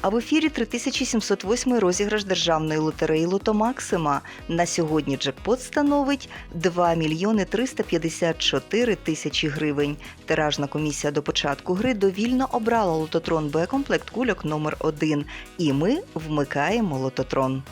А в ефірі 3708 розіграш державної лотереї Лото Максима. На сьогодні джекпот становить 2 мільйони 354 тисячі гривень. Тиражна комісія до початку гри довільно обрала лототрон Б комплект кульок номер 1 І ми вмикаємо лототрон.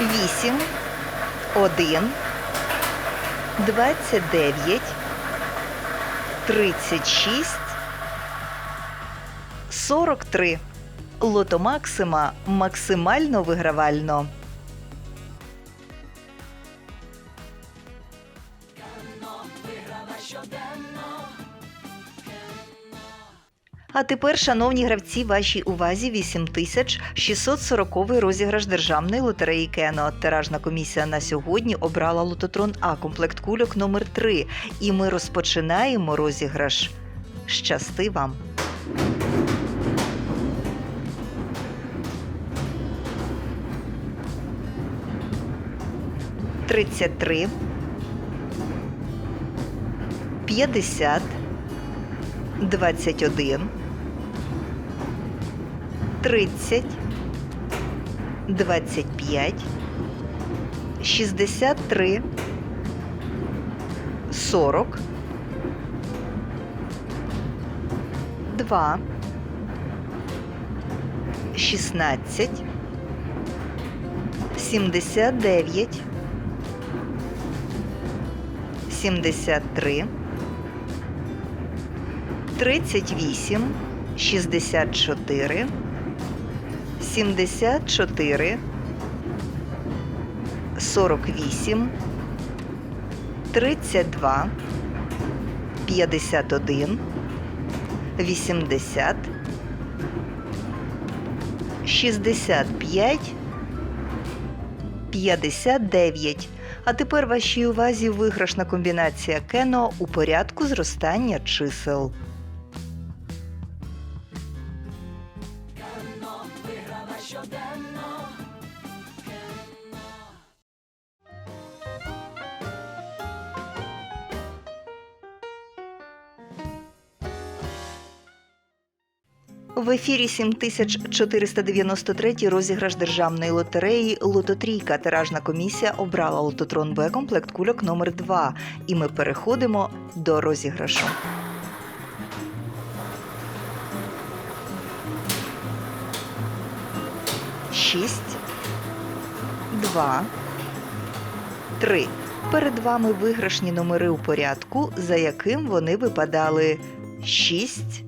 Вісім, один, двадцять дев'ять, тридцять шість, сорок три. Лото Максима максимально вигравально. А тепер, шановні гравці, вашій увазі 8640 розіграш державної лотереї Кено. Тиражна комісія на сьогодні обрала лототрон А комплект кульок номер 3 І ми розпочинаємо розіграш. Щасти вам! Тридцять три, п'ятдесят, двадцять один, тридцять, двадцять п'ять, шістдесят три, сорок, два, шістнадцять, сімдесят дев'ять, сімдесят три. 38, 64, 74, 48, 32, 51, 80, 65, 59. А тепер вашій увазі виграшна комбінація кено у порядку зростання чисел. В ефірі 7493 розіграш державної лотереї Лототрійка. Тиражна комісія обрала лототрон Б комплект кульок номер 2 І ми переходимо до розіграшу. Шість, два, три. Перед вами виграшні номери у порядку, за яким вони випадали шість.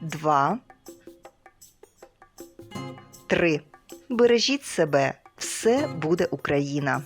Два. Три. Бережіть себе. Все буде Україна.